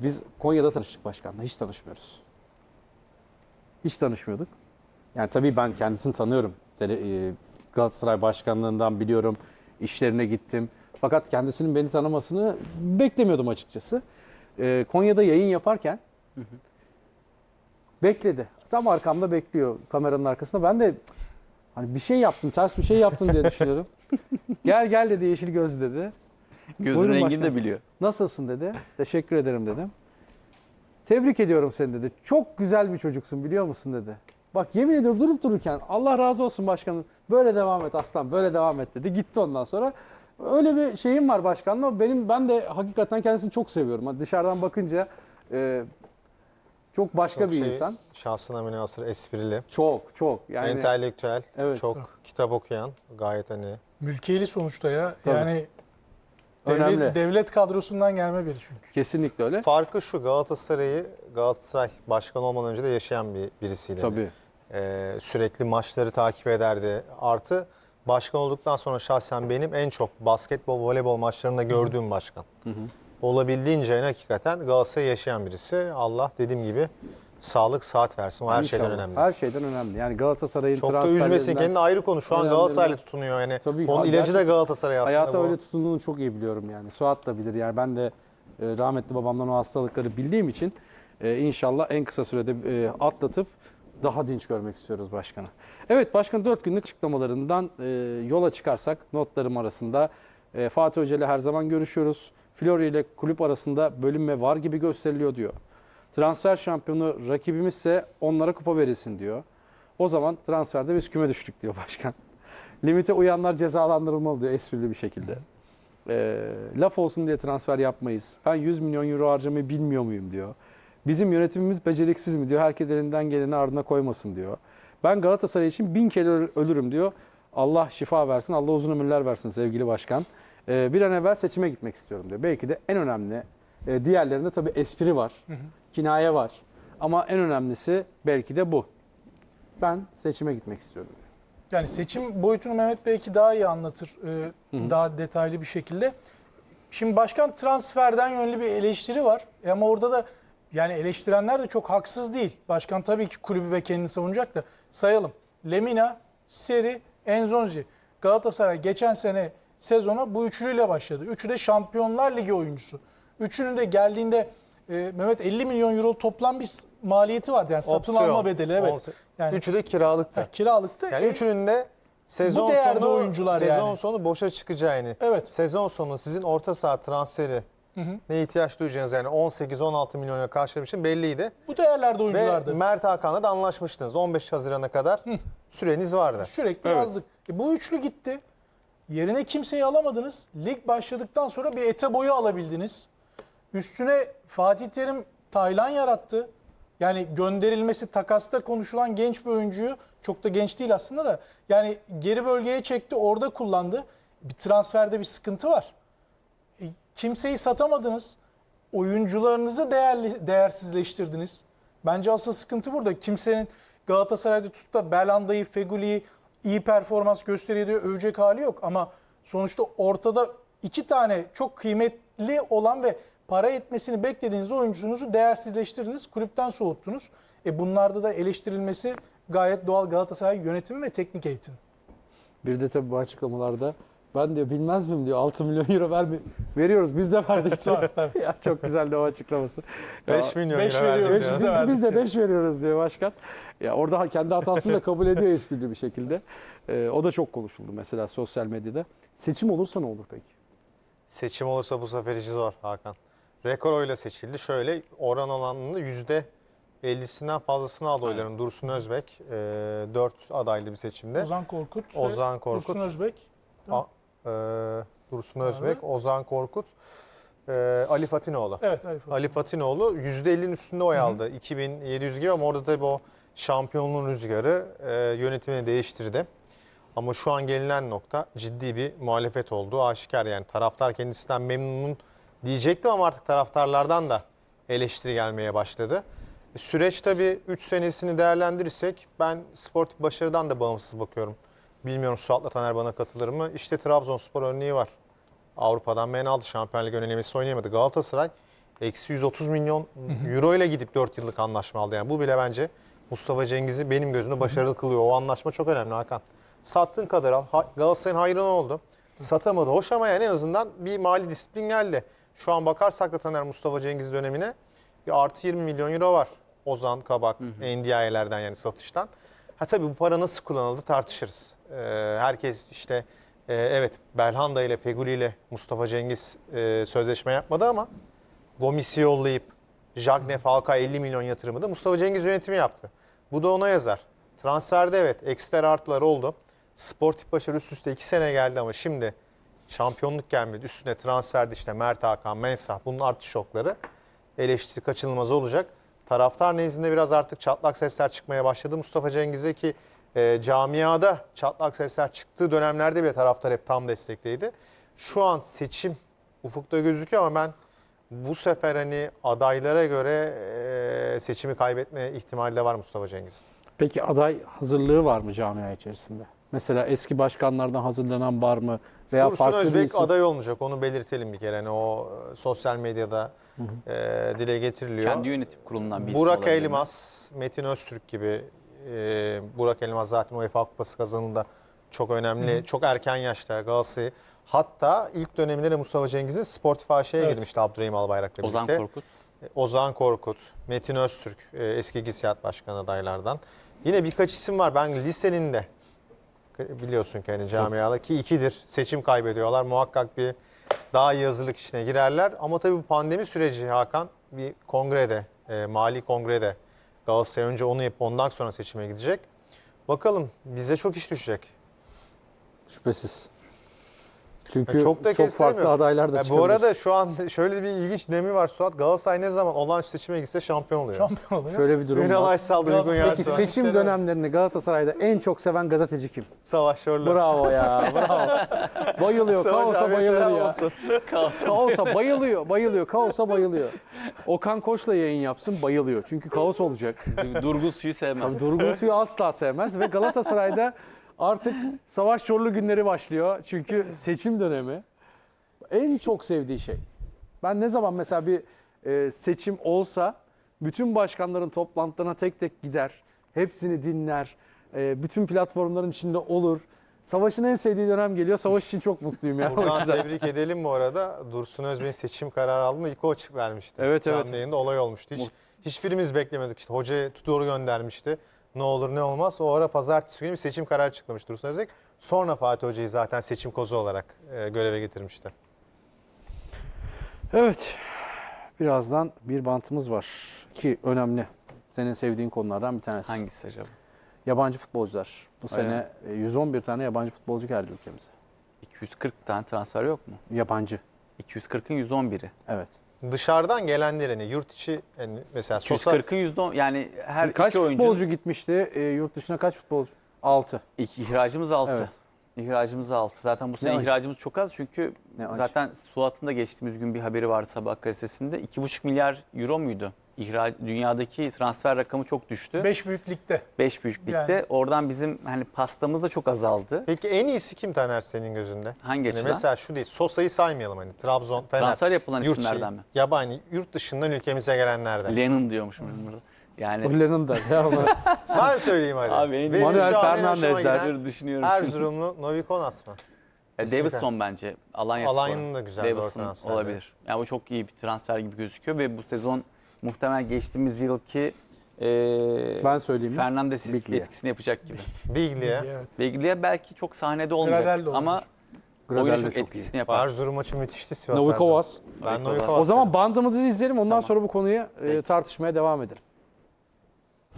Biz Konya'da tanıştık başkanla. Hiç tanışmıyoruz. Hiç tanışmıyorduk. Yani tabii ben kendisini tanıyorum. E, Galatasaray başkanlığından biliyorum. İşlerine gittim. Fakat kendisinin beni tanımasını beklemiyordum açıkçası. E, Konya'da yayın yaparken bekledi. Tam arkamda bekliyor kameranın arkasında. Ben de hani bir şey yaptım, ters bir şey yaptım diye düşünüyorum. gel gel dedi yeşil göz dedi. Gözün Buyurun rengini de başkanım. biliyor. Nasılsın dedi. Teşekkür ederim dedim. Tebrik ediyorum seni dedi. Çok güzel bir çocuksun biliyor musun dedi. Bak yemin ediyorum durup dururken Allah razı olsun başkanım. Böyle devam et aslan böyle devam et dedi. Gitti ondan sonra. Öyle bir şeyim var başkanla. Benim ben de hakikaten kendisini çok seviyorum. Hani dışarıdan bakınca e, çok başka Çok bir şey, insan. Şahsına münasır, esprili, Çok çok yani entelektüel, Evet. çok kitap okuyan, gayet hani Mülkiyeli sonuçta ya. Tabii. Yani Önemli. devlet, devlet kadrosundan gelme biri çünkü. kesinlikle öyle. farkı şu Galatasaray'ı Galatasaray başkan olmadan önce de yaşayan bir birisiydi. Tabii. Ee, sürekli maçları takip ederdi. Artı başkan olduktan sonra şahsen benim en çok basketbol, voleybol maçlarında gördüğüm başkan. Olabildiğince yani hakikaten Galatasaray'ı yaşayan birisi. Allah dediğim gibi sağlık, saat versin. O her şeyden İnşallah. önemli. Her şeyden önemli. Yani Galatasaray'ın Çok da üzmesin kendini ayrı konu. Şu an Galatasaray'la tutunuyor yani. Tabii, Onun ilacı da Galatasaray aslında. Hayata bu. öyle tutunduğunu çok iyi biliyorum yani. Suat da bilir yani ben de e, rahmetli babamdan o hastalıkları bildiğim için e, inşallah en kısa sürede e, atlatıp daha dinç görmek istiyoruz başkanı. Evet başkan 4 günlük açıklamalarından e, yola çıkarsak notlarım arasında e, Fatih Hoca ile her zaman görüşüyoruz. Flori ile kulüp arasında bölünme var gibi gösteriliyor diyor. Transfer şampiyonu rakibimizse onlara kupa verilsin diyor. O zaman transferde biz küme düştük diyor başkan. Limite uyanlar cezalandırılmalı diyor esprili bir şekilde. Ee, laf olsun diye transfer yapmayız. Ben 100 milyon euro harcamayı bilmiyor muyum diyor. Bizim yönetimimiz beceriksiz mi diyor. Herkes elinden geleni ardına koymasın diyor. Ben Galatasaray için bin kere öl- ölürüm diyor. Allah şifa versin, Allah uzun ömürler versin sevgili başkan. Ee, bir an evvel seçime gitmek istiyorum diyor. Belki de en önemli, e, diğerlerinde tabii espri var, kinaye var. Ama en önemlisi belki de bu. Ben seçime gitmek istiyorum. Yani seçim boyutunu Mehmet belki daha iyi anlatır. e, daha detaylı bir şekilde. Şimdi başkan transferden yönlü bir eleştiri var. E Ama orada da yani eleştirenler de çok haksız değil. Başkan tabii ki kulübü ve kendini savunacak da sayalım. Lemina, Seri, Enzonzi. Galatasaray geçen sene sezona bu üçlüyle başladı. Üçü de Şampiyonlar Ligi oyuncusu. Üçünün de geldiğinde e, Mehmet 50 milyon euro toplam bir maliyeti vardı. Yani satın Opsiyon. alma bedeli evet. On- Yani Üçü de kiralıktı. ha, kiralıktı. Yani E, üçünün de sezon sonu oyuncular sezon yani. sonu boşa çıkacağını. Evet. Sezon sonu sizin orta saha transferi ne ihtiyaç duyacağınız yani 18-16 milyona karşılamak için belliydi. Bu değerlerde Ve oyunculardı. Mert Hakan'la da anlaşmıştınız. 15 Haziran'a kadar süreniz vardı. Sürekli Evet. yazdık. E, bu üçlü gitti. Yerine kimseyi alamadınız. Lig başladıktan sonra bir ete boyu alabildiniz. Üstüne Fatih Terim Taylan yarattı. Yani gönderilmesi takasta konuşulan genç bir oyuncuyu çok da genç değil aslında da yani geri bölgeye çekti orada kullandı. Bir transferde bir sıkıntı var. E, kimseyi satamadınız. Oyuncularınızı değerli, değersizleştirdiniz. Bence asıl sıkıntı burada. Kimsenin Galatasaray'da tutup da Belanda'yı, Feguli'yi iyi performans gösteriyor diye övecek hali yok. Ama sonuçta ortada iki tane çok kıymetli olan ve para etmesini beklediğiniz oyuncunuzu değersizleştirdiniz, kulüpten soğuttunuz. E bunlarda da eleştirilmesi gayet doğal Galatasaray yönetimi ve teknik eğitim. Bir de tabii bu açıklamalarda ben diyor bilmez miyim diyor 6 milyon euro vermi veriyoruz biz de verdik diyor. Tabii. ya çok güzeldi o açıklaması. 5 milyon beş euro veriyoruz diyor. Biz, biz de verdik biz de diyor. 5 veriyoruz diyor başkan. Ya orada kendi hatasını da kabul ediyor esprili bir şekilde. Ee, o da çok konuşuldu mesela sosyal medyada. Seçim olursa ne olur peki? Seçim olursa bu sefer işi zor Hakan. Rekor oyla seçildi. Şöyle oran olanını yüzde 50'sinden fazlasını aldı oyların. Dursun Özbek 4 adaylı bir seçimde. Ozan Korkut ve Ozan Korkut. Dursun Özbek. A- e, Dursun Özbek, Ozan Korkut, e, Ali Fatinoğlu. Evet Ali Fatih. Ali Fatinoğlu %50'nin üstünde oy aldı. 2700 gibi ama orada tabii o şampiyonluğun rüzgarı e, yönetimini değiştirdi. Ama şu an gelinen nokta ciddi bir muhalefet olduğu aşikar. Yani taraftar kendisinden memnun diyecektim ama artık taraftarlardan da eleştiri gelmeye başladı. E, Süreç tabii 3 senesini değerlendirirsek ben sportif başarıdan da bağımsız bakıyorum. Bilmiyorum Suat'la Taner bana katılır mı? İşte Trabzonspor örneği var. Avrupa'dan men aldı. Şampiyonlar Ligi önemlisi oynayamadı. Galatasaray Eksi 130 milyon euro ile gidip 4 yıllık anlaşma aldı. Yani bu bile bence Mustafa Cengiz'i benim gözümde başarılı kılıyor. O anlaşma çok önemli Hakan. Sattığın kadar al. Galatasaray'ın hayrına oldu. Satamadı. Hoş ama yani en azından bir mali disiplin geldi. Şu an bakarsak da Taner Mustafa Cengiz dönemine bir artı 20 milyon euro var. Ozan, Kabak, NDI'lerden yani satıştan. Ha tabii bu para nasıl kullanıldı tartışırız. Ee, herkes işte e, evet Belhanda ile Feguli ile Mustafa Cengiz e, sözleşme yapmadı ama Gomis'i yollayıp Jagne Falka 50 milyon yatırımı da Mustafa Cengiz yönetimi yaptı. Bu da ona yazar. Transferde evet eksiler artılar oldu. Sportif başarı üst üste 2 sene geldi ama şimdi şampiyonluk gelmedi. Üstüne transferde işte Mert Hakan, Mensah bunun artış şokları eleştiri kaçınılmaz olacak. Taraftar nezdinde biraz artık çatlak sesler çıkmaya başladı. Mustafa Cengiz'e ki e, camiada çatlak sesler çıktığı dönemlerde bile taraftar hep tam destekteydi. Şu an seçim ufukta gözüküyor ama ben bu sefer hani adaylara göre e, seçimi kaybetme ihtimali de var Mustafa Cengiz'in. Peki aday hazırlığı var mı camia içerisinde? Mesela eski başkanlardan hazırlanan var mı? Veya Dursun farklı bir Özbek isim? aday olmayacak onu belirtelim bir kere. Hani o e, sosyal medyada e, dile getiriliyor. Kendi yönetim kurulundan bir Burak olabilir mi? Elmas, Metin Öztürk gibi. e, Burak Elmas zaten UEFA Kupası kazanında çok önemli. Çok erken yaşta Galatasaray'ı. Hatta ilk döneminde de Mustafa Cengiz'in Sportif AŞ'ye Evet. girmişti Abdurrahim Albayrak'la birlikte. Ozan Korkut. Ozan Korkut, Metin Öztürk, e, eski GİSİAD Başkanı adaylardan. Yine birkaç isim var. Ben listenin de biliyorsun ki hani camiada ki ikidir seçim kaybediyorlar. Muhakkak bir daha iyi hazırlık içine girerler. Ama tabii bu pandemi süreci Hakan bir kongrede, e, mali kongrede Galatasaray önce onu yapıp ondan sonra seçime gidecek. Bakalım bize çok iş düşecek. Şüphesiz. Çünkü Ya çok, çok da farklı kestiremiyorum. adaylar da Ya çıkabilir. bu arada şu an şöyle bir ilginç demi var Suat. Galatasaray ne zaman olağanüstü seçime gitse şampiyon oluyor. Şampiyon oluyor. Şöyle bir durum Ünal var. Aysal, Uygun Galatasaray- Peki seçim dönemlerini Galatasaray'da en çok seven gazeteci kim? Savaş Şorlu. Bravo ya, bravo. Bayılıyor, Savaş kaosa selam ya. olsun. Kaosa bayılıyor, bayılıyor, kaosa bayılıyor. Okan Koç'la yayın yapsın bayılıyor. Çünkü kaos olacak. Durgun suyu sevmez. Tabii durgun suyu asla sevmez ve Galatasaray'da artık savaş çorlu günleri başlıyor. Çünkü seçim dönemi en çok sevdiği şey. Ben ne zaman mesela bir e, seçim olsa bütün başkanların toplantılarına tek tek gider. Hepsini dinler. e, bütün platformların içinde olur. Savaş'ın en sevdiği dönem geliyor. Savaş için çok mutluyum o Buradan tebrik edelim bu arada. Dursun Özbey'in seçim kararı aldığında ilk o açık vermişti. Evet, Canlı evet. yayında olay olmuştu. Hiç, hiçbirimiz beklemedik. İşte hocaya tutoru göndermişti. Ne olur ne olmaz. O ara pazartesi günü bir seçim kararı çıkmış Dursun Özbek. Sonra Fatih Hoca'yı zaten seçim kozu olarak e, göreve getirmişti. Evet. Birazdan bir bantımız var ki önemli. Senin sevdiğin konulardan bir tanesi. Hangisi acaba? Yabancı futbolcular. Bu Öyle sene e, 111 tane yabancı futbolcu geldi ülkemize. 240 tane transfer yok mu? Yabancı. 240'ın 111'i. Evet. Dışarıdan gelenlerini yurt içi yani mesela Sosa 240'ın 110 yani her kaç iki oyuncu futbolcu gitmişti? E, yurt dışına kaç futbolcu? 6. İlk ihracımız 6. Evet. İhracımız 6. Zaten bu sene acı. ihracımız çok az çünkü Ne acı. zaten Suat'ın da geçtiğimiz gün bir haberi vardı sabah gazetesinde. 2,5 milyar euro muydu? İhrac, dünyadaki transfer rakamı çok düştü. 5 büyük ligde. 5 büyüklükte. Yani. Oradan bizim hani pastamız da çok azaldı. Peki en iyisi kim Taner senin gözünde? Hangi Yani açıdan? mesela şu değil. Sosa'yı saymayalım hani. Trabzon, Fener. Transfer yapılan yurt isimlerden mi? Yabancı, yurt dışından ülkemize gelenlerden. Lennon diyormuşum ben burada. Yani Öbürlerinin de. Ya Ben söyleyeyim hadi. Abi en- Benim Manuel Fernandez'ler. düşünüyorum. Erzurumlu Novi Konas mı? İsmi Davidson bence. Alanya Alanya'nın da güzel bir Davidson transferi. olabilir. Yani bu çok iyi bir transfer gibi gözüküyor ve bu sezon muhtemel geçtiğimiz yılki e, ben söyleyeyim mi? Fernandes Biglia. etkisini yapacak gibi. Biglia. Evet. Biglia belki çok sahnede olmayacak Gradel'le ama Gradel oyuna de çok çok iyi. etkisini yapar. Erzurum maçı müthişti Sivas. Novikovas. Erzurum. Ben Novikovas. O zaman bandımızı izleyelim. Ondan Tamam. sonra bu konuyu e, tartışmaya devam edelim.